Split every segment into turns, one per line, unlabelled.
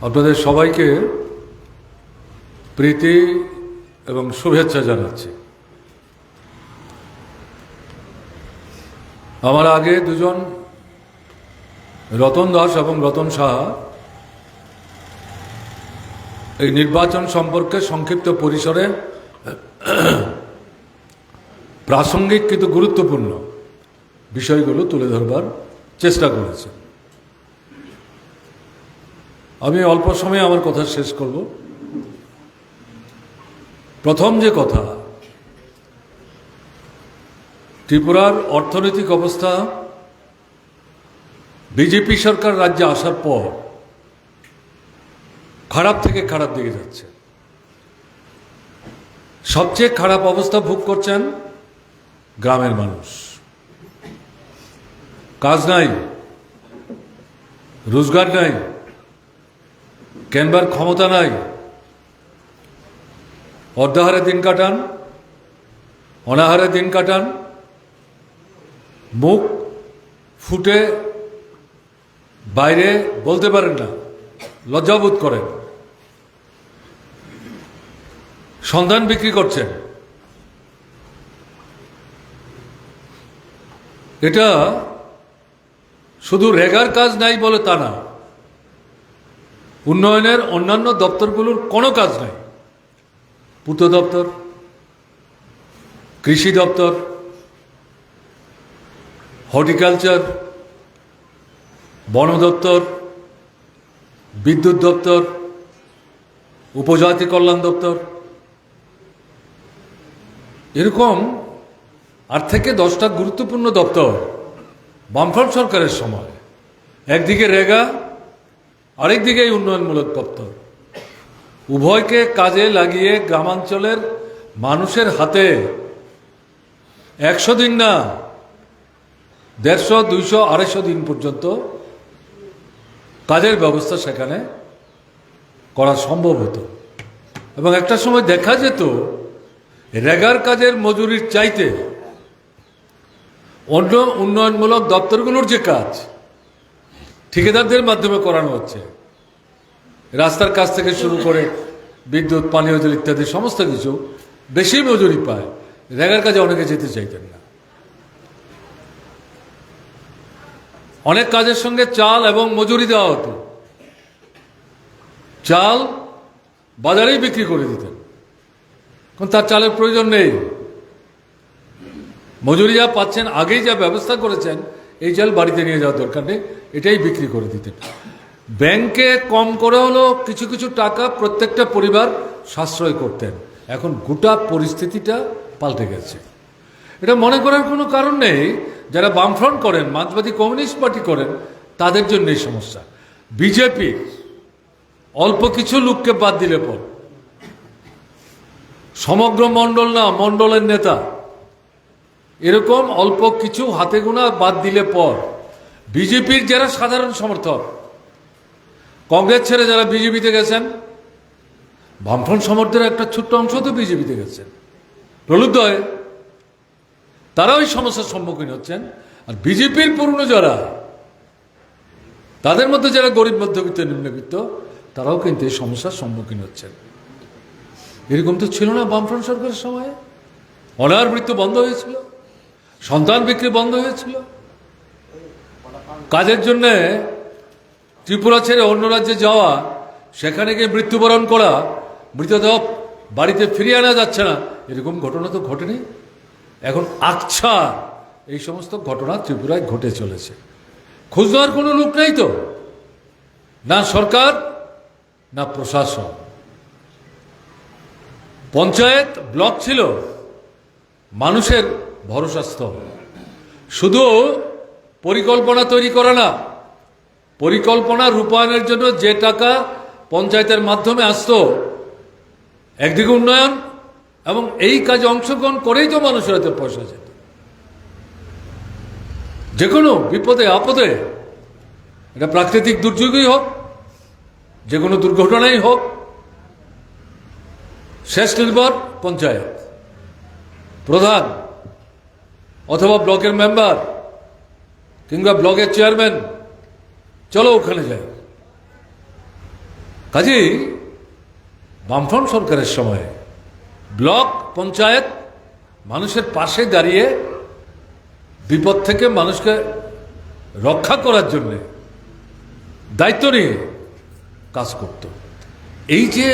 আপনাদের সবাইকে প্রীতি এবং শুভেচ্ছা জানাচ্ছি। আমার আগে দুজন রতন দাস এবং রতন সাহা এই নির্বাচন সম্পর্কে সংক্ষিপ্ত পরিসরে প্রাসঙ্গিক কিন্তু গুরুত্বপূর্ণ বিষয়গুলো তুলে ধরবার চেষ্টা করেছে আমি অল্প সময়ে আমার কথা শেষ করব। প্রথম যে কথা, ত্রিপুরার অর্থনৈতিক অবস্থা, বিজেপি সরকার রাজ্যে আসার পর খারাপ থেকে খারাপ দিকে যাচ্ছে। সবচেয়ে খারাপ অবস্থা ভোগ করছেন গ্রামের মানুষ। কাজ নাই, রোজগার নাই কেনবার ক্ষমতা নাই? অর্ধাহারে দিন কাটান, অনাহারে দিন কাটান, মুখ ফুটে বাইরে বলতে পারেন না, লজ্জাবোধ করেন। সন্ধান বিক্রি করছেন। এটা শুধু রেগার কাজ নাই বলে তা না। উন্নয়নের অন্যান্য দপ্তরগুলোর কোনো কাজ নাই। পূর্ত দপ্তর, কৃষি দপ্তর, হর্টিকালচার, বন দপ্তর, বিদ্যুৎ দপ্তর, উপজাতি কল্যাণ দপ্তর। এরকম আট থেকে দশটা গুরুত্বপূর্ণ দপ্তর বামফ্রন্ট সরকারের সময়। একদিকে রেগা আরেকদিকে এই উন্নয়নমূলক দপ্তর উভয়কে কাজে লাগিয়ে গ্রামাঞ্চলের মানুষের হাতে একশো দিন না, দেড়শো, দুইশো, আড়াইশো দিন পর্যন্ত কাজের ব্যবস্থা সেখানে করা সম্ভব হতো। এবং একটা সময় দেখা যেত, রেগার কাজের মজুরির চাইতে অন্য উন্নয়নমূলক দপ্তরগুলোর যে কাজ ঠিকাদারদের মাধ্যমে করানো হচ্ছে। রাস্তার কাজ থেকে শুরু করে বিদ্যুৎ পানীয় জল ইত্যাদি সমস্ত কিছু বেশি মজুরি পায়। রেগার কাজে অনেকে যেতে চাইতেন না। অনেক কাজের সঙ্গে চাল এবং মজুরি দেওয়া হতো। চাল বাজারেই বিক্রি করে দিতেন। কারণ তার চালের প্রয়োজন নেই। মজুরি যা পাচ্ছেন, আগেই যা ব্যবস্থা করেছেন এই চাল বাড়িতে নিয়ে যাওয়ার দরকার নেই, এটাই বিক্রি করে দিতেন। ব্যাংকে কম করে হলো, কিছু কিছু টাকা প্রত্যেকটা পরিবার সাশ্রয় করতেন। এখন গোটা পরিস্থিতিটা পাল্টে গেছে। এটা মনে করার কোনো কারণ নেই, যারা বামফ্রন্ট করেন, মার্ক্সবাদী কমিউনিস্ট পার্টি করেন, তাদের জন্য এই সমস্যা। বিজেপি, অল্প কিছু লোককে বাদ দিলে পর। সমগ্র মণ্ডল না, মণ্ডলের নেতা। এরকম অল্প কিছু হাতে গোনা বাদ দিলে পর বিজেপির যারা সাধারণ সমর্থক, কংগ্রেস ছেড়ে যারা বিজেপিতে গেছেন, বামফ্রন্ট সমর্থনের একটা ছোট্ট অংশ তো বিজেপিতে গেছেন। প্রলুব্ধ তারা ওই সমস্যার সম্মুখীন হচ্ছেন। আর বিজেপির পুরনো যারা, তাদের মধ্যে যারা গরিব মধ্যবিত্ত, নিম্নবিত্ত, তারাও কিন্তু এই সমস্যার সম্মুখীন হচ্ছেন। এরকম তো ছিল না বামফ্রন্ট সরকারের সময়ে। অনার মৃত্যু বন্ধ হয়েছিল। সন্তান বিক্রি বন্ধ হয়েছিল। কাজের জন্যে ত্রিপুরা ছেড়ে অন্য রাজ্যে যাওয়া, সেখানে গিয়ে মৃত্যুবরণ করা, মৃতদেহ বাড়িতে ফিরিয়ে আনা যাচ্ছে না, এরকম ঘটনা তো ঘটেনি। এখন আচ্ছা এই সমস্ত ঘটনা ত্রিপুরায় ঘটে চলেছে। খোঁজ দেওয়ার কোনো লোক নেই তো? না সরকার, না প্রশাসন। পঞ্চায়েত ব্লক ছিল। মানুষের ভরসাস্থল শুধু পরিকল্পনা তৈরি করা না, পরিকল্পনা রূপায়ণের জন্য যে টাকা পঞ্চায়েতের মাধ্যমে আসত, একদিকে উন্নয়ন এবং এই কাজে অংশগ্রহণ করেই তো মানুষের হাতে পয়সা যেত। যে কোনো বিপদে, আপদে, এটা প্রাকৃতিক দুর্যোগই হোক যে কোনো দুর্ঘটনাই হোক, শেষ নির্ভর পঞ্চায়েত। প্রধান অথবা ব্লকের মেম্বার কিংবা ব্লকের চেয়ারম্যান, চলো ওখানে যাই। কাজেই বামফ্রন্ট সরকারের সময় ব্লক পঞ্চায়েত মানুষের পাশে দাঁড়িয়ে বিপদ থেকে মানুষকে রক্ষা করার জন্যে দায়িত্ব নিয়ে কাজ করত। এই যে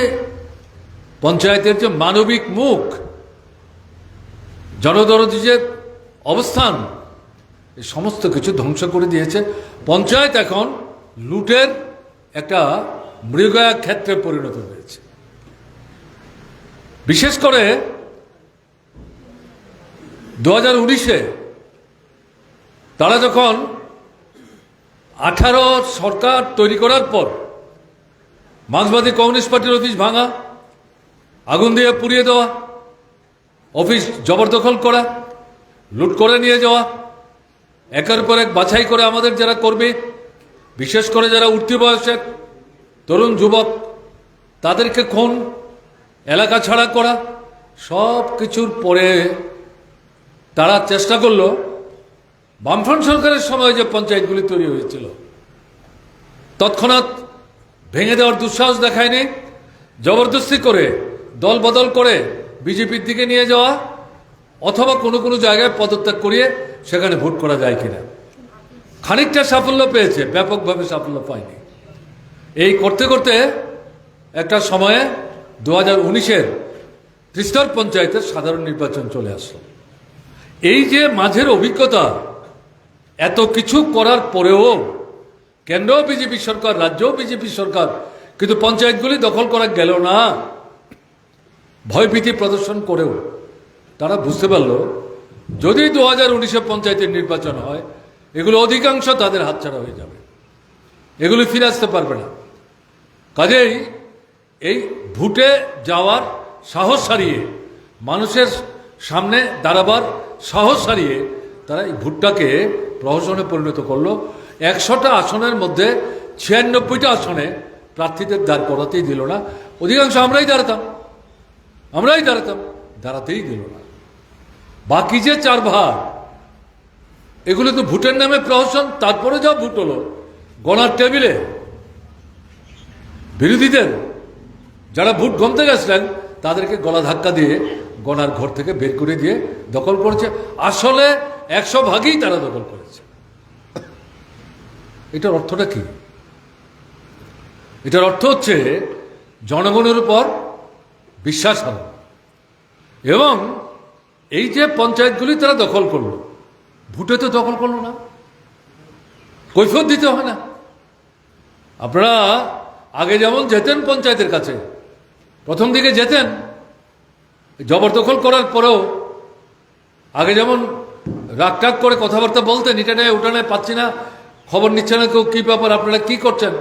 পঞ্চায়েতের যে মানবিক মুখ, জনদরদি যে অবস্থান। এই সমস্ত কিছু ধ্বংস করে দিয়েছে। পঞ্চায়েত এখন লুটের একটা মৃগয়া ক্ষেত্রে পরিণত হয়েছে। বিশেষ করে দু হাজার উনিশে তারা যখন আঠারো সরকার তৈরি করার পর মার্ক্সবাদী কমিউনিস্ট পার্টির অফিস ভাঙা, আগুন দিয়ে পুড়িয়ে দেওয়া, অফিস জবরদখল করা লুট করে নিয়ে যাওয়া, একের পর এক বাছাই করে আমাদের যারা করবে বিশেষ করে যারা উঠতি বয়সের তরুণ যুবক, তাদেরকে খুন, এলাকা ছাড়া করা, সব কিছুর পরে তারা চেষ্টা করল, বামফ্রন্ট সরকারের সময় যে পঞ্চায়েতগুলি তৈরি হয়েছিল। তৎক্ষণাৎ ভেঙে দেওয়ার দুঃসাহস দেখায়নি, জবরদস্তি করে দল বদল করে, বিজেপির দিকে নিয়ে যাওয়া অথবা কোনো কোনো জায়গায় পদত্যাগ করিয়ে সেখানে ভোট করা যায় কিনা। খানিকটা সাফল্য পেয়েছে, ব্যাপকভাবে সাফল্য পায়নি। এই করতে করতে একটা সময়ে দু হাজার উনিশের ত্রিস্তর পঞ্চায়েতের সাধারণ নির্বাচন চলে আসলো। এই যে মাঝের অভিজ্ঞতা, এত কিছু করার পরেও কেন্দ্র বিজেপি সরকার রাজ্য বিজেপি সরকার, কিন্তু পঞ্চায়েতগুলি দখল করা গেল না। ভয়ভীতি প্রদর্শন করেও তারা বুঝতে পারল, যদি দু হাজার উনিশে পঞ্চায়েতের নির্বাচন হয়, এগুলো অধিকাংশ তাদের হাতছাড়া হয়ে যাবে। এগুলি ফিরে আসতে পারবে না। কাজেই এই ভুটে যাওয়ার সাহস হারিয়ে, মানুষের সামনে দাঁড়াবার সাহস হারিয়ে তারা এই ভুটটাকে প্রহসনে পরিণত করল। একশোটা আসনের মধ্যে ছিয়ানব্বইটা আসনে প্রার্থীদের দাঁড় করাতেই দিল না। অধিকাংশ আমরাই দাঁড়াতাম। আমরাই দাঁড়াতাম। দাঁড়াতেই দিল না। বাকি যে চার ভাগ, এগুলো তো ভোটের নামে প্রহসন, তারপরে যা ভোট হলো। গণার টেবিলে বিরোধীদের যারা ভোট গমতে গেছিলেন, তাদেরকে গলা ধাক্কা দিয়ে গণার ঘর থেকে বের করে দিয়ে দখল করেছে। আসলে একশো ভাগেই তারা দখল করেছে। এটার অর্থটা কি? এটার অর্থ হচ্ছে, জনগণের উপর বিশ্বাস হারানো এবং এই যে পঞ্চায়েতগুলি তারা দখল করল, ভোটে তো দখল করল না। কৈফত দিতে হয় না। আপনারা আগে যেমন যেতেন পঞ্চায়েতের কাছে, প্রথম দিকে যেতেন, জবরদখল করার পরেও আগে যেমন রাগ টাগ করে কথাবার্তা বলতেন এটা নেই ওটা নেই পাচ্ছি না, খবর নিচ্ছে না কেউ, কী ব্যাপার, আপনারা কি করছেন?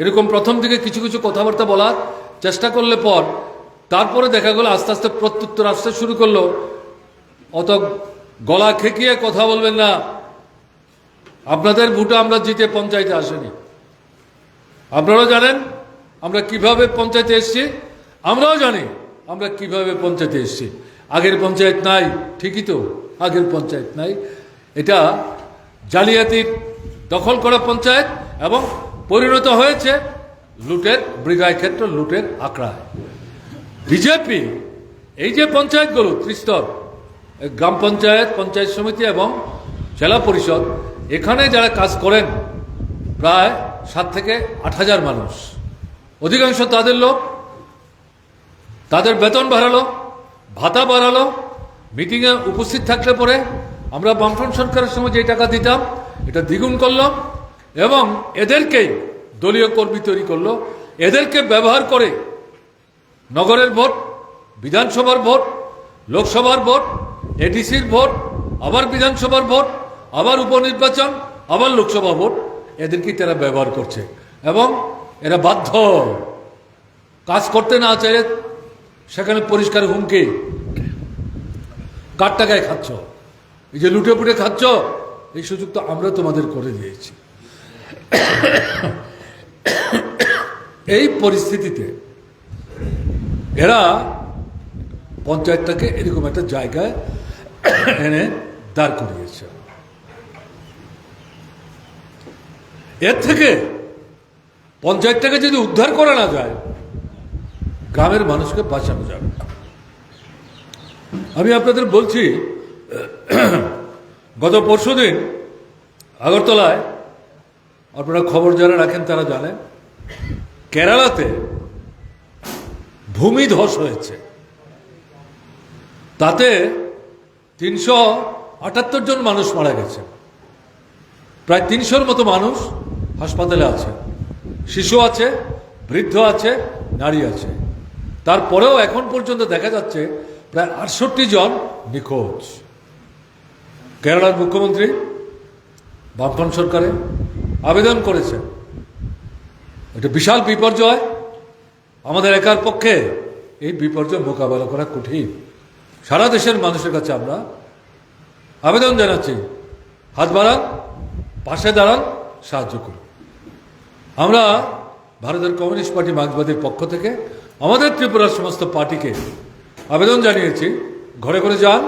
এরকম প্রথম দিকে কিছু কিছু কথাবার্তা বলার চেষ্টা করলে পর, তারপরে দেখা গেলো আস্তে আস্তে প্রত্যুত্তর আসতে শুরু করল অত গলা খেকিয়ে কথা বলবেন না। আপনাদের ভোটে আমরা জিতে পঞ্চায়েতে আসেনি। আপনারাও জানেন, আমরা কীভাবে পঞ্চায়েতে এসেছি? আমরাও জানি, আমরা কীভাবে পঞ্চায়েতে এসেছি। আগের পঞ্চায়েত নাই, ঠিকই তো, আগের পঞ্চায়েত নাই। এটা জালিয়াতির দখল করা পঞ্চায়েত এবং পরিণত হয়েছে লুটের মৃগায় ক্ষেত্র, লুটের আঁকড়ায় বিজেপি, এই যে পঞ্চায়েতগুলো, ত্রিস্তর গ্রাম পঞ্চায়েত পঞ্চায়েত সমিতি এবং জেলা পরিষদ, এখানে যারা কাজ করেন, প্রায় সাত থেকে আট হাজার মানুষ। অধিকাংশ তাদের লোক, তাদের বেতন বাড়ালো, ভাতা বাড়ালো, মিটিংয়ে উপস্থিত থাকলে পরে আমরা বামফ্রন্ট সরকারের সময় যে টাকা দিতাম, এটা দ্বিগুণ করলাম এবং এদেরকেই দলীয় কর্মী তৈরি করল। এদেরকে ব্যবহার করে নগরের ভোট, বিধানসভার ভোট, লোকসভার ভোট এডিসির ভোট, আবার বিধানসভার ভোট, আবার উপনির্বাচন, আবার লোকসভা ভোট, এদেরকে তারা ব্যবহার করছে। এবং এরা বাধ্য। কাজ করতে না চাইলে সেখানে পরিষ্কার হুমকি। কার টাকায় খাচ্ছ। এই যে লুটে পুটে খাচ্ছ, এই সুযোগ তো আমরা তোমাদের করে দিয়েছি। এই পরিস্থিতিতে এরা পঞ্চায়েতটাকে এরকম একটা জায়গায় এনে দাঁড় করিয়েছে এর থেকে পঞ্চায়েতটাকে যদি উদ্ধার করা না যায়, গ্রামের মানুষকে বাঁচানো যাবে। আমি আপনাদের বলছি, গত পরশুদিন আগরতলায় আপনারা খবর যারা রাখেন তারা জানেন, কেরালাতে ভূমি ধস হয়েছে তাতে তিনশো আটাত্তর জন মানুষ মারা গেছে। প্রায় তিনশোর মতো মানুষ হাসপাতালে আছে। শিশু আছে, বৃদ্ধ আছে, নারী আছে। তারপরেও এখন পর্যন্ত দেখা যাচ্ছে প্রায় আটষট্টি জন নিখোঁজ। কেরালার মুখ্যমন্ত্রী, বামফ্রন্ট সরকারে আবেদন করেছেন। এটা বিশাল বিপর্যয়। আমাদের একার পক্ষে এই বিপর্যয় মোকাবেলা করা কঠিন। সারা দেশের মানুষের কাছে আমরা আবেদন জানাচ্ছি, হাত বাড়ান, পাশে দাঁড়ান, সাহায্য করুন। আমরা ভারতের কমিউনিস্ট পার্টি মার্ক্সবাদীর পক্ষ থেকে আমাদের ত্রিপুরার সমস্ত পার্টিকে আবেদন জানিয়েছি, ঘরে ঘরে যান,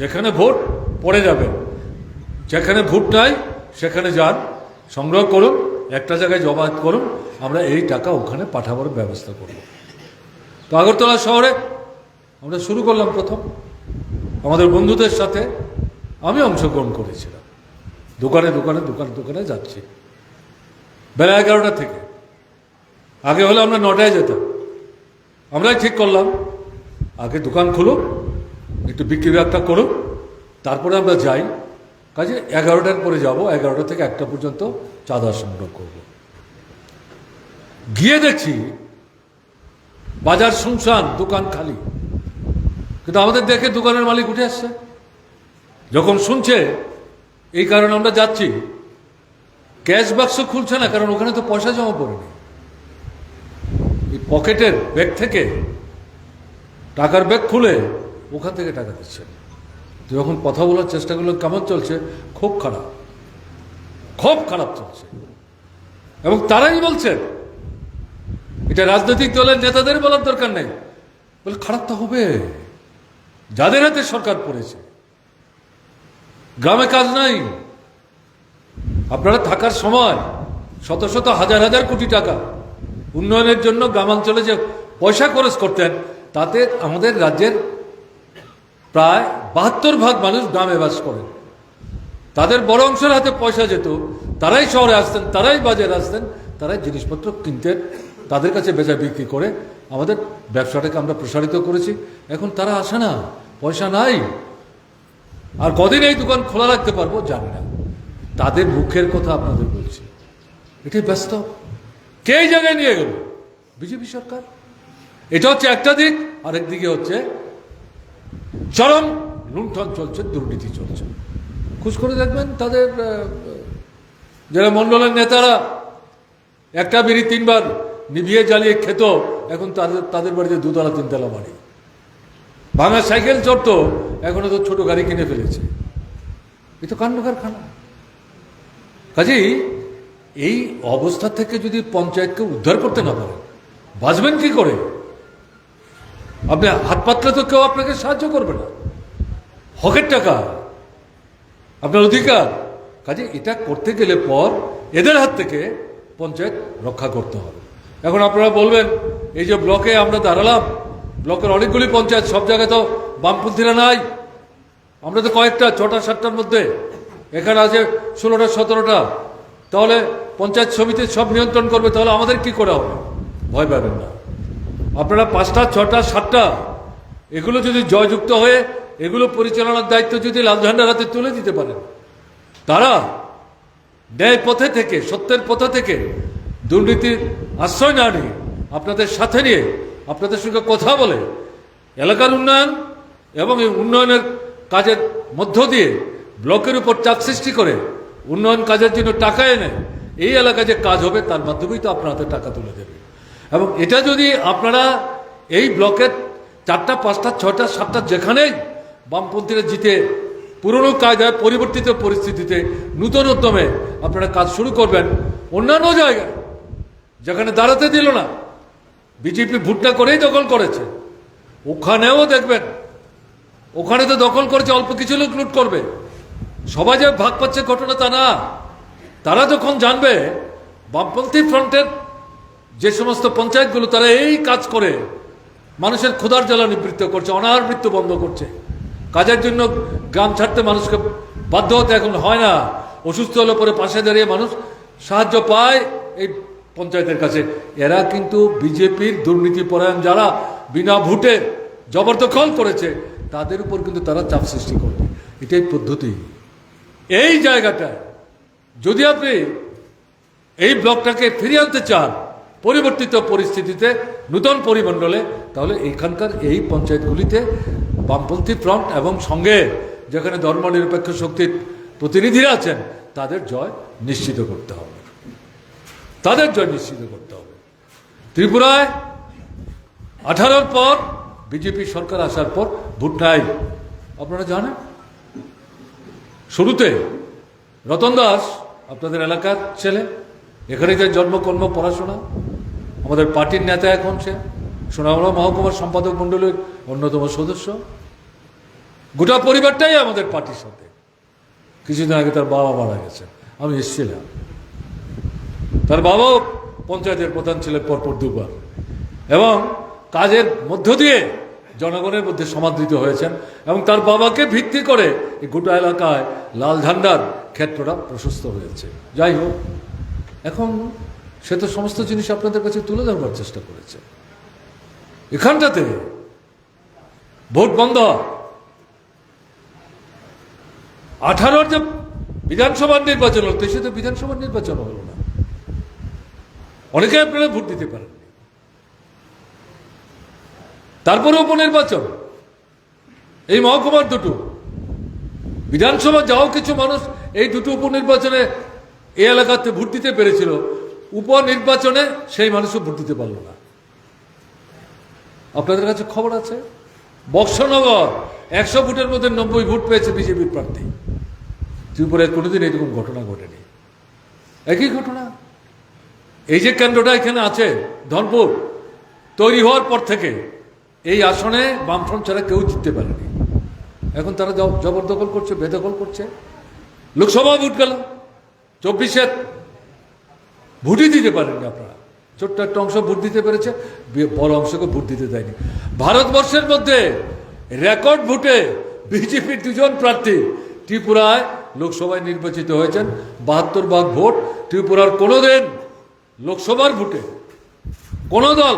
যেখানে ভোট পড়ে যাবে, যেখানে ভোট নাই, সেখানে যান, সংগ্রহ করুন, একটা জায়গায় জমায়েত করুন, আমরা এই টাকা ওখানে পাঠাবার ব্যবস্থা করব। তো আগরতলা শহরে আমরা শুরু করলাম প্রথম। আমাদের বন্ধুদের সাথে আমি অংশগ্রহণ করেছিলাম। দোকানে দোকানে দোকানে দোকানে যাচ্ছি। বেলা এগারোটা থেকে। আগে হলে আমরা নটায় যেতাম। আমরাই ঠিক করলাম, আগে দোকান খুলুক একটু বিক্রি একটা করুক তারপরে আমরা যাই। কাজে এগারোটার পরে যাব, এগারোটা থেকে একটা পর্যন্ত চাঁদা সংগ্রহ করব। গিয়ে দেখছি বাজার শুনশান, দোকান খালি। কিন্তু আমাদের দেখে দোকানের মালিক উঠে আসছে। যখন শুনছে, এই কারণে আমরা যাচ্ছি। ক্যাশ বাক্স খুলছে না, কারণ ওখানে তো পয়সা জমা পড়েনি। এই পকেটের ব্যাগ থেকে টাকার ব্যাগ খুলে ওখান থেকে টাকা দিচ্ছে। যখন কথা বলার চেষ্টাগুলো কেমন চলছে? খুব খারাপ। খুব খারাপ চলছে। এবং তারাই বলছেন এটা রাজনৈতিক দলের নেতাদের বলার দরকার নেই। বলে, খারাপ তো হবে। যাদের হাতে সরকার পড়েছে। গ্রামে কাজ নাই। আপনারা থাকার সময় শত শত হাজার হাজার কোটি টাকা উন্নয়নের জন্য গ্রামাঞ্চলে যে পয়সা খরচ করতেন, তাতে আমাদের রাজ্যের প্রায় বাহাত্তর ভাগ মানুষ গ্রামে বাস করেন তাদের বড় অংশের হাতে পয়সা যেত, তারাই শহরে আসতেন, তারাই বাজারে আসতেন, তারাই জিনিসপত্র কিনতেন, তাদের কাছে বেচা বিক্রি করে আমাদের ব্যবসাটাকে আমরা প্রসারিত করেছি। এখন তারা আসে না, পয়সা নাই। আর কদিন এই দোকান খোলা রাখতে পারব? জানি না। তাদের মুখের কথা আপনাদের বলছি। এটাই ব্যস্ত। কে জায়গায় নিয়ে গেল? বিজেপি সরকার। এটা হচ্ছে একটা দিক, আরেক দিকে হচ্ছে চরম লুণ্ঠন চলছে, দুর্নীতি চলছে। খুশ করে দেখবেন তাদের যারা মণ্ডলের নেতারা, একটা বিড়ি তিনবার নিভিয়ে জ্বালিয়ে খেত এখন তাদের তাদের বাড়িতে দুতলা, তিনতলা বাড়ি। ভাঙা সাইকেল চড়তো, এখনও তো ছোট গাড়ি কিনে ফেলেছে। এ তো কাণ্ড কারখানা। কাজেই এই অবস্থা থেকে যদি পঞ্চায়েতকে উদ্ধার করতে না পারে বাঁচবেন কি করে? আপনি হাত পাতলে তো কেউ আপনাকে সাহায্য করবে না। হকের টাকা, আপনার অধিকার। কাজে এটা করতে গেলে পর এদের হাত থেকে পঞ্চায়েত রক্ষা করতে হবে। এখন আপনারা বলবেন, এই যে ব্লকে আমরা দাঁড়ালাম, ব্লকের অনেকগুলি পঞ্চায়েত, সব জায়গায় তো বামপন্থীরা নাই। আমরা তো কয়েকটা, ছটা, সাতটার মধ্যে। এখানে আছে ষোলোটা, সতেরোটা। তাহলে পঞ্চায়েত সমিতি সব নিয়ন্ত্রণ করবে, তাহলে আমাদের কি করে হবে? ভয় পাবেন না। আপনারা পাঁচটা, ছটা, সাতটা, এগুলো যদি জয়যুক্ত হয়ে এগুলো পরিচালনার দায়িত্ব যদি লাল ঝান্ডার হাতে তুলে দিতে পারেন, তারা ন্যায় পথে থেকে, সত্যের পথে থেকে দুর্নীতির আশ্রয় না নিয়ে আপনাদের সাথে নিয়ে আপনাদের সঙ্গে কথা বলে এলাকার উন্নয়ন এবং এই উন্নয়নের কাজের মধ্য দিয়ে ব্লকের উপর চাপ সৃষ্টি করে উন্নয়ন কাজের জন্য টাকা এনে এই এলাকায় যে কাজ হবে তার মাধ্যমেই তো আপনার হাতে টাকা তুলে দেবে। এবং এটা যদি আপনারা এই ব্লকের চারটা, পাঁচটা, ছয়টা, সাতটা যেখানেই বামপন্থীরা জিতে পুরনো কায়দায় পরিবর্তিত পরিস্থিতিতে নূতন উদ্যমে আপনারা কাজ শুরু করবেন, অন্যান্য জায়গায় যেখানে দাঁড়াতে দিল না। বিজেপি ভুট্টা করেই দখল করেছে। ওখানেও দেখবেন, ওখানে তো দখল করেছে, অল্প কিছু লোক লুট করবে। সবাই যে ভাগ পাচ্ছে ঘটনা তা না। তারা যখন জানবে, বামপন্থী ফ্রন্টের যে সমস্ত পঞ্চায়েতগুলো, তারা এই কাজ করে, মানুষের ক্ষুধার জ্বালা নিবৃত্ত করছে, অনাহার মৃত্যু বন্ধ করছে। কাজের জন্য গ্রাম ছাড়তে মানুষকে বাধ্য হতে এখন হয় না। অসুস্থ হলে পরে পাশে দাঁড়িয়ে মানুষ সাহায্য পায়, এই পঞ্চায়েতের কাছে। এরা কিন্তু বিজেপির দুর্নীতিপরায়ণ যারা বিনা ভোটে জবরদখল করেছে, তাদের উপর কিন্তু তারা চাপ সৃষ্টি করবে। এটাই পদ্ধতি। এই জায়গাটায় যদি আপনি এই ব্লকটাকে ফিরিয়ে আনতে চান, পরিবর্তিত পরিস্থিতিতে, নূতন পরিমণ্ডলে, তাহলে এখানকার এই পঞ্চায়েতগুলিতে বামপন্থী ফ্রন্ট এবং সঙ্গে যেখানে ধর্মনিরপেক্ষ শক্তির প্রতিনিধিরা আছেন, তাদের জয় নিশ্চিত করতে হবে। তাদের জয় নিশ্চিত করতে হবে। ত্রিপুরায় আঠারোর পর বিজেপি সরকার আসার পর ভোট আপনারা জানেন? শুরুতে রতন দাস আপনাদের এলাকার ছেলে, এখানে যে জন্মকর্ম, পড়াশোনা, আমাদের পার্টির নেতা এখন সে, সোনামুড়া মহকুমার সম্পাদক মণ্ডলীর অন্যতম সদস্য। গোটা পরিবারটাই আমাদের পার্টির সাথে। কিছুদিন আগে তার বাবা মারা গেছে আমি এসেছিলাম। তার বাবাও পঞ্চায়েতের প্রধান ছিলেন পরপর দুবার। এবং কাজের মধ্য দিয়ে জনগণের মধ্যে সমাদৃত হয়েছেন এবং তার বাবাকে ভিত্তি করে এই গোটা এলাকায় লাল ঝান্ডার ক্ষেত্রটা প্রশস্ত হয়েছে। যাই হোক, এখন সে তো সমস্ত জিনিস আপনাদের কাছে তুলে ধরবার চেষ্টা করেছে। এখানটাতে ভোট বন্ধ। আঠারোর যে বিধানসভার নির্বাচন হলো সে তো বিধানসভার নির্বাচন হলো না। অনেকে আপনারা ভোট দিতে পারেন। তারপরে উপনির্বাচন। এই মহকুমার দুটো। বিধানসভা যাও কিছু মানুষ এই দুটো উপনির্বাচনে এই এলাকাতে ভোট দিতে পেরেছিল। উপনির্বাচনে সেই মানুষও ভোট দিতে পারল না। আপনাদের কাছে খবর আছে? বক্সনগর একশো ভোটের মধ্যে নব্বই ভোট পেয়েছে বিজেপির প্রার্থী। ত্রিপুরায় কোনোদিন এরকম ঘটনা ঘটেনি। একই ঘটনা? এই যে কেন্দ্রটা এখানে আছে, ধনপুর, তৈরি হওয়ার পর থেকে এই আসনে বামফ্রন্ট ছাড়া কেউ জিততে পারেনি। এখন তারা জবরদখল করছে, বেদখল করছে। লোকসভা ভোট গেল, চব্বিশে ভোটই দিতে পারেননি আপনারা। ছোট্ট একটা অংশ ভোট দিতে পেরেছে বড় অংশকে ভোট দিতে দেয়নি। ভারতবর্ষের মধ্যে রেকর্ড ভোটে বিজেপির দুজন প্রার্থী। ত্রিপুরায় লোকসভায় নির্বাচিত হয়েছেন, বাহাত্তর ভাগ ভোট। ত্রিপুরার কোনো দিন লোকসভার ভোটে কোনো দল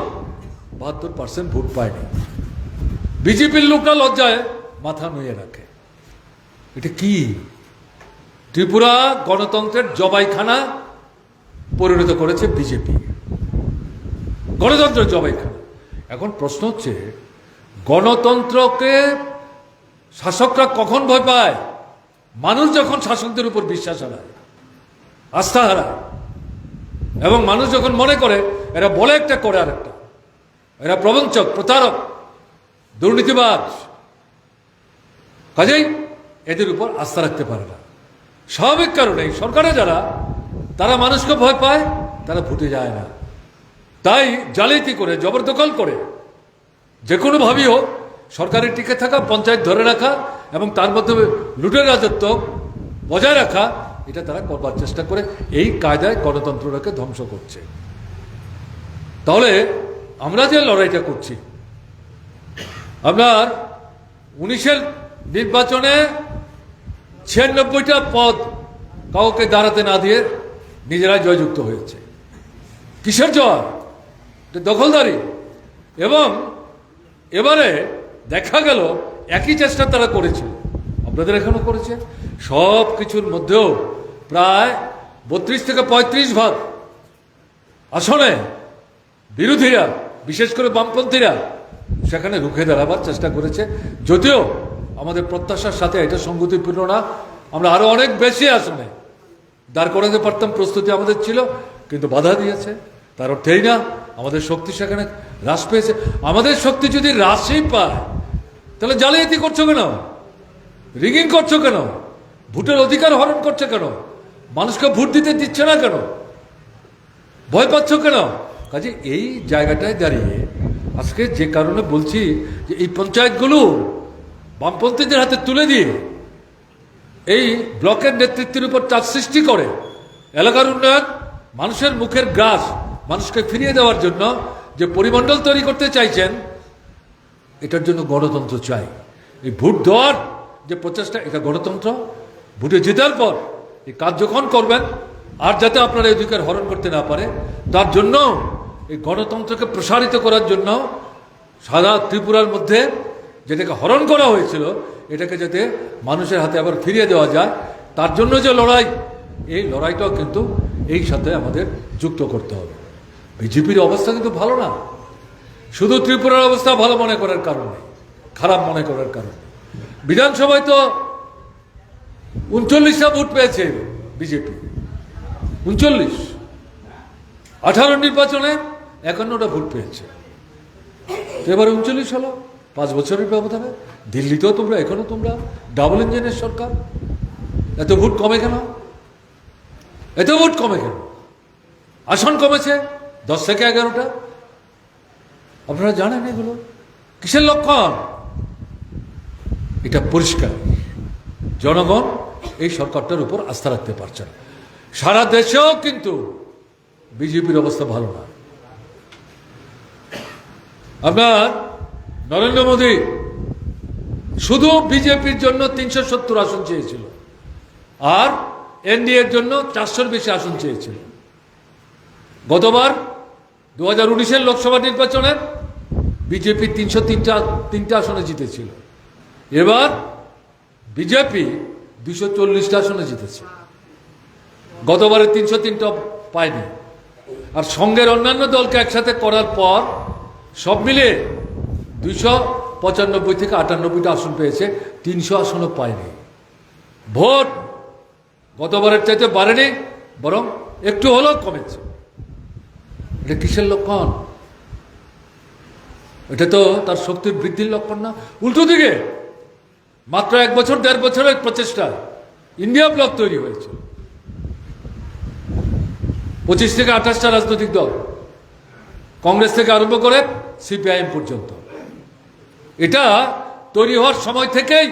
বাহাত্তর পার্সেন্ট ভোট পায়নি। বিজেপির লোকরা লজ্জায় মাথা নুয়ে রাখে। এটা কি? ত্রিপুরা গণতন্ত্রের জবাইখানা পরিণত করেছে বিজেপি। গণতন্ত্রের জবাইখানা। এখন প্রশ্ন হচ্ছে, গণতন্ত্রকে শাসকরা কখন ভয় পায়? মানুষ যখন শাসকদের উপর বিশ্বাস হারায়, আস্থা হারায় এবং মানুষ যখন মনে করে, এরা বলে একটা করে আরেকটা। এরা প্রবঞ্চক, প্রতারক, দুর্নীতিবাজ। কাজেই এদের উপর আস্থা রাখতে পারে না। স্বাভাবিক কারণেই সরকারে যারা, তারা মানুষকে ভয় পায়, তারা ভুটে যায় না। তাই জালিয়াতি করে, জবরদখল করে যে কোনোভাবেই হোক, সরকারের টিকে থাকা, পঞ্চায়েত ধরে রাখা, এবং তার মধ্যে লুটের রাজত্ব বজায় রাখা এটা তারা করবার চেষ্টা করে, এই কায়দায় গণতন্ত্রটাকে ধ্বংস করছে। তাহলে আমরা যে লড়াইটা করছি, আপনার উনিশের নির্বাচনে ছিয়ানব্বইটা পদ কাউকে দাঁড়াতে না দিয়ে নিজেরাই জয়যুক্ত হয়েছে। কিসের জয়? দখলদারি। এবং এবারে দেখা গেল, একই চেষ্টা তারা করেছিল আপনাদের এখানেও করেছে? সব কিছুর মধ্যেও প্রায় বত্রিশ থেকে পঁয়ত্রিশ ভাগ আসনে বিরোধীরা, বিশেষ করে বামপন্থীরা, সেখানে রুখে দাঁড়াবার চেষ্টা করেছে। যদিও আমাদের প্রত্যাশার সাথে এটা সঙ্গতিপূর্ণ না, আমরা আরও অনেক বেশি আসনে দাঁড় করাতে পারতাম, প্রস্তুতি আমাদের ছিল, কিন্তু বাধা দিয়েছে। তার অর্থেই না, আমাদের শক্তি সেখানে হ্রাস পেয়েছে। আমাদের শক্তি যদি হ্রাসই পায়, তাহলে জালিয়াতি করছ কেন? রিগিং করছ কেন? ভোটের অধিকার হরণ করছে কেন? মানুষকে ভোট দিতে দিচ্ছে না কেন? ভয় পাচ্ছ কেন? কাজে এই জায়গাটায় দাঁড়িয়ে আজকে যে কারণে বলছি যে এই পঞ্চায়েতগুলো বামপন্থীদের হাতে তুলে দিয়ে এই ব্লকের নেতৃত্বের উপর চাপ সৃষ্টি করে এলাকার উন্নয়ন, মানুষের মুখের গ্রাস, মানুষকে ফিরিয়ে দেওয়ার জন্য যে পরিমণ্ডল তৈরি করতে চাইছেন, এটার জন্য গণতন্ত্র চাই। এই ভোট দেওয়ার যে প্রচেষ্টা, এটা গণতন্ত্র ভোটে জেতার পর এই যখন করবেন, আর যাতে আপনারা এই অধিকার হরণ করতে না পারে, তার জন্য এই গণতন্ত্রকে প্রসারিত করার জন্য সারা ত্রিপুরার মধ্যে যেটাকে হরণ করা হয়েছিল, এটাকে যাতে মানুষের হাতে আবার ফিরিয়ে দেওয়া যায়, তার জন্য যে লড়াই, এই লড়াইটাও কিন্তু এই সাথে আমাদের যুক্ত করতে হবে। বিজেপির অবস্থা কিন্তু ভালো না। শুধু ত্রিপুরার অবস্থা ভালো মনে করার কারণে খারাপ মনে করার কারণে বিধানসভায় তো উনচল্লিশটা ভোট পেয়েছে বিজেপি। উনচল্লিশ। আঠারো নির্বাচনে একান্নটা ভোট পেয়েছে। তো এবারে উনচল্লিশ হলো, পাঁচ বছরের ব্যবধানে। দিল্লিতেও তোমরা, এখনও তোমরা ডাবল ইঞ্জিনের সরকার। এত ভোট কমে কেন? এত ভোট কমে কেন? আসন কমেছে দশ থেকে এগারোটা। আপনারা জানেন এগুলো? কিসের লক্ষণ? এটা পরিষ্কার। জনগণ এই সরকারটার উপর আস্থা রাখতে পারছে না। সারা দেশেও কিন্তু বিজেপির অবস্থা ভালো না। আপনার নরেন্দ্র মোদী শুধু বিজেপির জন্য তিনশো সত্তর আসন চেয়েছিল, আর এনডিএর জন্য চারশোর বেশি আসন চেয়েছিল। গতবার দু হাজার উনিশের লোকসভা নির্বাচনে বিজেপি তিনশো তিনটা তিনটা আসনে জিতেছিল। এবার বিজেপি দুশো চল্লিশটা আসনে জিতেছে। গতবারে তিনশো তিনটা পায়নি। আর সঙ্গের অন্যান্য দলকে একসাথে করার পর সব মিলে দুইশো পঁচানব্বই থেকে আটানব্বইটা আসন পেয়েছে, তিনশো আসনও পায়নি। ভোট গতবারের চাইতে বাড়েনি, বরং একটু হলেও কমেছে। এটা কিসের লক্ষণ? এটা তো তার শক্তির বৃদ্ধির লক্ষণ না। উল্টো দিকে মাত্র এক বছর, দেড় বছরের প্রচেষ্টা। ইন্ডিয়া ব্লক তৈরি হয়েছে। পঁচিশ থেকে আঠাশটা রাজনৈতিক দল। কংগ্রেস থেকে আরম্ভ করে সিপিআইএম পর্যন্ত। এটা তৈরি হওয়ার সময় থেকেই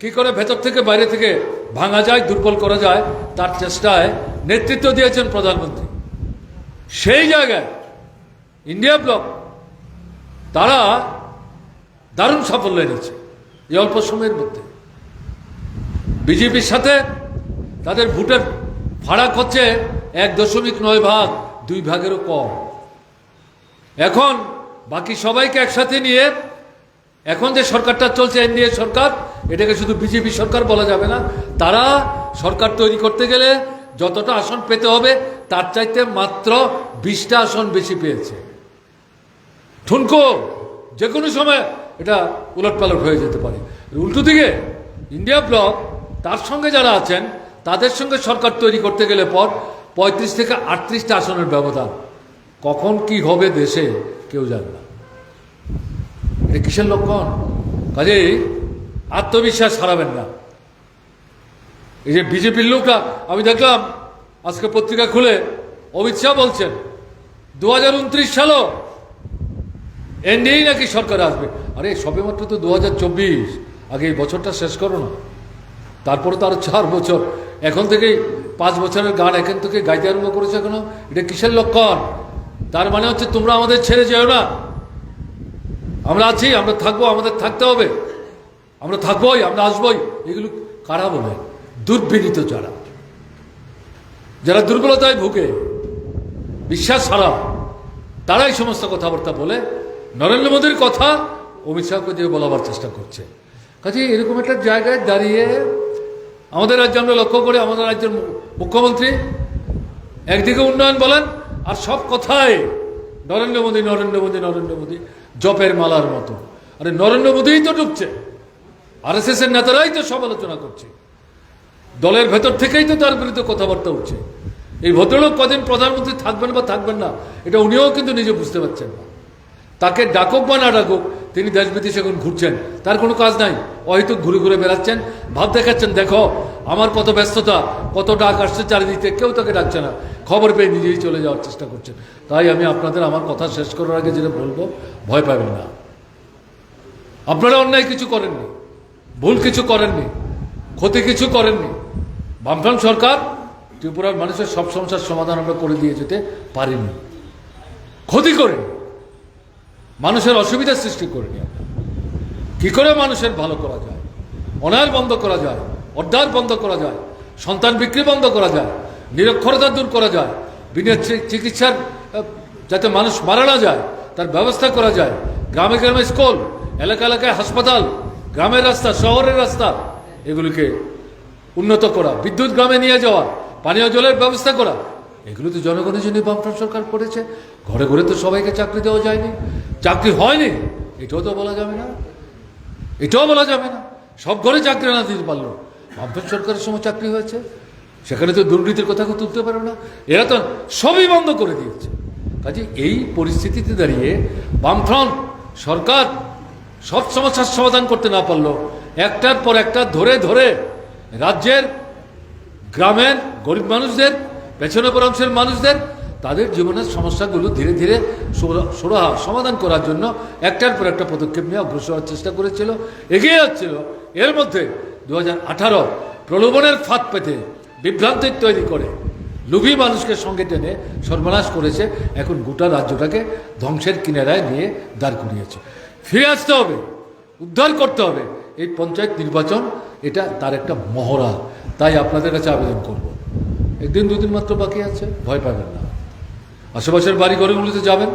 কি করে ভেতর থেকে বাইরে থেকে ভাঙা যায়, দুর্বল করা যায়, তার চেষ্টায় নেতৃত্ব দিয়েছেন প্রধানমন্ত্রী। সেই জায়গায় ইন্ডিয়া ব্লক, তারা দারুণ সাফল্য এনেছে। এই অল্প সময়ের মধ্যে। বিজেপির সাথে তাদের ভোটের ফারাক হচ্ছে এক দশমিক নয় ভাগ, দুই ভাগেরও কম। এখন বাকি সবাইকে একসাথে নিয়ে এখন যে সরকারটা চলছে, এনডিএ সরকার, এটাকে শুধু বিজেপি সরকার বলা যাবে না, তারা সরকার তৈরি করতে গেলে যতটা আসন পেতে হবে, তার চাইতে মাত্র বিশটা আসন বেশি পেয়েছে। ঠুনকো যে কোনো সময় এটা উলটপালট হয়ে যেতে পারে। উল্টো দিকে, ইন্ডিয়া ব্লক, তার সঙ্গে যারা আছেন, তাদের সঙ্গে সরকার তৈরি করতে গেলে পর পঁয়ত্রিশ থেকে আটত্রিশটা আসনের ব্যবধান। কখন কি হবে দেশে, কেউ জানে না। এটা কিসের লক্ষণ? কাজেই আত্মবিশ্বাস হারাবেন না। এই যে বিজেপির লোকরা, আমি দেখলাম, আজকে পত্রিকা খুলে অমিত শাহ বলছেন, দু হাজার উনত্রিশ সালও এনডিএই নাকি সরকার আসবে। আরে সবে মাত্র তো দু হাজার চব্বিশ। আগে এই বছরটা শেষ করো না। তারপরে তো আরও চার বছর। এখন থেকেই পাঁচ বছরের গান এখান থেকে গাইতে আরম্ভ করেছে এখনও এটা কিসের লক্ষণ? তার মানে হচ্ছে তোমরা আমাদের ছেড়ে যেও না। আমরা আছি, আমরা থাকব, আমাদের থাকতে হবে। আমরা থাকবোই, আমরা আসবোই। এগুলো কারা বলে? দুর্বিনীত যারা। যারা দুর্বলতায় ভুগে, বিশ্বাস ছাড়া তারাই সমস্ত কথাবার্তা বলে। নরেন্দ্র মোদীর কথা অমিত শাহকে দিয়ে বলাবার চেষ্টা করছে। কাজে এরকম একটা জায়গায় দাঁড়িয়ে আমাদের রাজ্যে আমরা লক্ষ্য করি, আমাদের রাজ্যের মুখ্যমন্ত্রী একদিকে উন্নয়ন বলেন, আর সব কথায় নরেন্দ্র মোদী নরেন্দ্র মোদী নরেন্দ্র মোদী, জপের মালার মতো। আরে নরেন্দ্র মোদীই তো ঢুকছে আর এস এর নেতারাই তো সমালোচনা করছে। দলের ভেতর থেকেই তো তার বিরুদ্ধে কথাবার্তা উঠছে এই ভদ্রলোক কদিন প্রধানমন্ত্রী থাকবেন বা থাকবেন না, এটা উনিও কিন্তু নিজে বুঝতে পারছেন না। তাকে ডাকুক বা না ডাকুক, তিনি দেশ বিদেশে এখন ঘুরছেন। তার কোনো কাজ নাই। হয়তো ঘুরে ঘুরে বেড়াচ্ছেন। ভাব দেখাচ্ছেন, দেখো, আমার কত ব্যস্ততা, কত ডাক আসছে চারিদিকে, কেউ তাকে ডাকছে না। খবর পেয়ে নিজেই চলে যাওয়ার চেষ্টা করছেন। তাই আমি আপনাদের আমার কথা শেষ করার আগে যেটা বলব, ভয় পাবেন না। আপনারা অন্যায় কিছু করেননি, ভুল কিছু করেননি, ক্ষতি কিছু করেননি। বামফ্রন্ট সরকার, ত্রিপুরার মানুষের সব সমস্যার সমাধান আমরা করে দিয়ে যেতে পারিনি। ক্ষতি করে মানুষের অসুবিধার সৃষ্টি করে আমরা। কি করে মানুষের ভালো করা যায়? অনার বন্ধ করা যায়, অর্ধার বন্ধ করা যায়, সন্তান বিক্রি বন্ধ করা যায়, নিরক্ষরতা দূর করা যায়, বিনা চিকিৎসার যাতে মানুষ মারা না যায়, তার ব্যবস্থা করা যায়। গ্রামে গ্রামে স্কুল, এলাকা এলাকায় হাসপাতাল, গ্রামের রাস্তা, শহরের রাস্তা, এগুলিকে উন্নত করা, বিদ্যুৎ গ্রামে নিয়ে যাওয়া, পানীয় জলের ব্যবস্থা করা। এগুলো তো জনগণের জন্য বামফ্রন্ট সরকার করেছে। ঘরে ঘরে তো সবাইকে চাকরি দেওয়া যায়নি। চাকরি হয়নি, এটাও তো বলা যাবে না। এটাও বলা যাবে না। সব ঘরে চাকরি না দিতে পারল। বামফ্রন্ট সরকারের সময় চাকরি হয়েছে। সেখানে তো দুর্নীতির কথা তুলতে পারবে না। এরা তো সবই বন্ধ করে দিয়েছে। কাজে এই পরিস্থিতিতে দাঁড়িয়ে বামফ্রন্ট সরকার সব সমস্যার সমাধান করতে না পারল। একটার পর একটা ধরে ধরে রাজ্যের গ্রামের গরিব মানুষদের, পেছনে পর অংশের মানুষদের তাদের জীবনের সমস্যাগুলো ধীরে ধীরে সুরা- সুরাহা সমাধান করার জন্য একটার পর একটা পদক্ষেপ নিয়ে অগ্রসর হওয়ার চেষ্টা করেছিল। এগিয়ে যাচ্ছিল। এর মধ্যে দু হাজার আঠারো প্রলোভনের ফাঁদ পেতে বিভ্রান্তির তৈরি করে। লুভি মানুষকে সঙ্গে টেনে সর্বনাশ করেছে এখন গোটা রাজ্যটাকে ধ্বংসের কিনারায় নিয়ে দাঁড় করিয়েছে। ফিরে আসতে হবে, উদ্ধার করতে হবে। এই পঞ্চায়েত নির্বাচন, এটা তার একটা মহড়া। তাই আপনাদের কাছে আবেদন করব। একদিন দুদিন মাত্র বাকি আছে, ভয় পাবেন না। আশেপাশের বাড়ি ঘরগুলিতে যাবেন,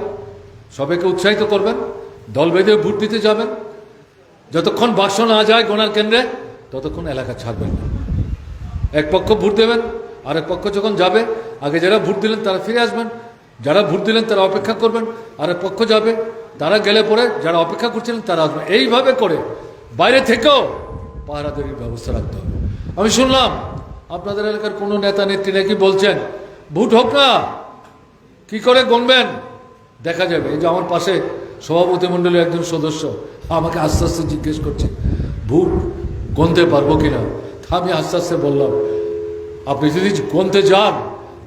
সবাইকে উৎসাহিত করবেন, দল বেঁধে ভোট দিতে যাবেন। যতক্ষণ বাক্স না যায় গোনার কেন্দ্রে, ততক্ষণ এলাকা ছাড়বেন না। এক পক্ষ ভোট দেবেন আর এক পক্ষ যখন যাবে, আগে যারা ভোট দিলেন তারা ফিরে আসবেন। যারা ভোট দিলেন তারা অপেক্ষা করবেন আর এক পক্ষ যাবে, তারা গেলে পরে যারা অপেক্ষা করছিলেন তারা আসবেন। এইভাবে করে বাইরে থেকেও পাহারাদারির ব্যবস্থা রাখতে হবে। আমি শুনলাম, আপনাদের এলাকার কোনো নেতা নেত্রী নাকি বলছেন, ভোট হোক না কি করে গণবেন দেখা যাবে। এই যে আমার পাশে সভাপতি মণ্ডলীর একজন সদস্য, আমাকে আস্তে আস্তে জিজ্ঞেস করছে ভোট গণতে পারব কিনা? আমি আস্তে আস্তে বললাম, আপনি যদি গণতে যান,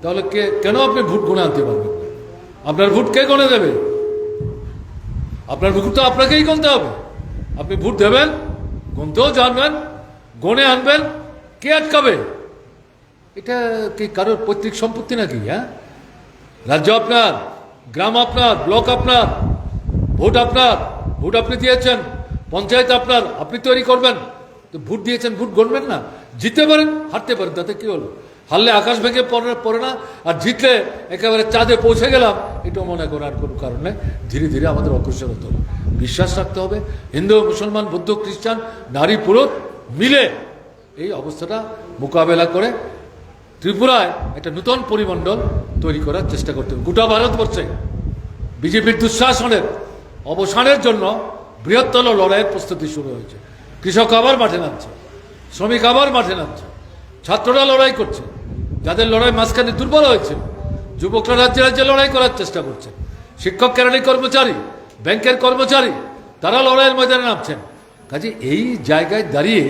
তাহলে কে, কেন আপনি ভোট গুনে আনতে পারবেন? আপনার ভোট কে গণে দেবে? আপনার ভোট তো আপনাকেই গণতে হবে। আপনি ভোট দেবেন গণতেও জানবেন গণে আনবেন, কে আটকাবে? এটা কি কারোর পৈতৃক সম্পত্তি নাকি হ্যাঁ? রাজ্য আপনার, গ্রাম আপনার, ব্লক আপনার, ভোট আপনার, ভোট আপনি দিয়েছেন, পঞ্চায়েত আপনার, আপনি তৈরি করবেন। তো ভোট দিয়েছেন, ভোট গণবেন না। জিততে পারেন, হারতে পারেন, তাতে কী হলো? হারলে আকাশ ভেঙে পড়ে পড়ে না, আর জিতলে একেবারে চাঁদে পৌঁছে গেলাম এটাও মনে করার কোনো কারণে ধীরে ধীরে আমাদের অগ্রসর হতে হবে। বিশ্বাস রাখতে হবে, হিন্দু, মুসলমান, বৌদ্ধ, খ্রিস্টান, নারী, পুরুষ মিলে এই অবস্থাটা মোকাবেলা করে ত্রিপুরায় একটা নূতন পরিমণ্ডল তৈরি করার চেষ্টা করতে হবে। গোটা ভারতবর্ষে বিজেপির দুঃশাসনের অবসানের জন্য বৃহত্তর লড়াইয়ের প্রস্তুতি শুরু হয়েছে। কৃষক আবার মাঠে নামছে, শ্রমিক আবার মাঠে নামছে, ছাত্ররা লড়াই করছে, যাদের লড়াই মাঝখানে দুর্বল হয়েছে, যুবকরা রাজ্যে রাজ্যে লড়াই করার চেষ্টা করছে। শিক্ষক কেরানি কর্মচারী, ব্যাংকের কর্মচারী, তারা লড়াইয়ের ময়দানে নামছেন। কাজে এই জায়গায় দাঁড়িয়ে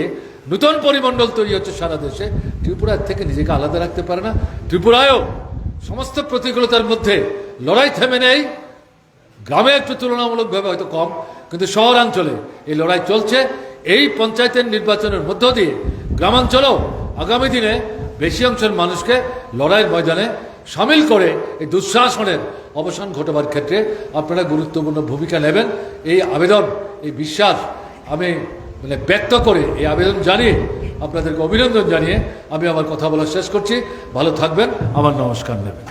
নূতন পরিমণ্ডল তৈরি হচ্ছে সারা দেশে। ত্রিপুরার থেকে নিজেকে আলাদা রাখতে পারে না। ত্রিপুরায়ও সমস্ত প্রতিকূলতার মধ্যে লড়াই থেমে নেই। গ্রামে একটু তুলনামূলকভাবে হয়তো কম, কিন্তু শহরাঞ্চলে এই লড়াই চলছে। এই পঞ্চায়েতের নির্বাচনের মধ্য দিয়ে গ্রামাঞ্চলেও আগামী দিনে বেশি অংশের মানুষকে লড়াইয়ের ময়দানে সামিল করে এই দুঃশাসনের অবসান ঘটাবার ক্ষেত্রে আপনারা গুরুত্বপূর্ণ ভূমিকা নেবেন। এই আবেদন, এই বিশ্বাস আমি মানে ব্যক্ত করে এই আবেদন জানিয়ে আপনাদেরকে অভিনন্দন জানিয়ে আমি আমার কথা বলা শেষ করছি। ভালো থাকবেন। আমার নমস্কার নেবেন।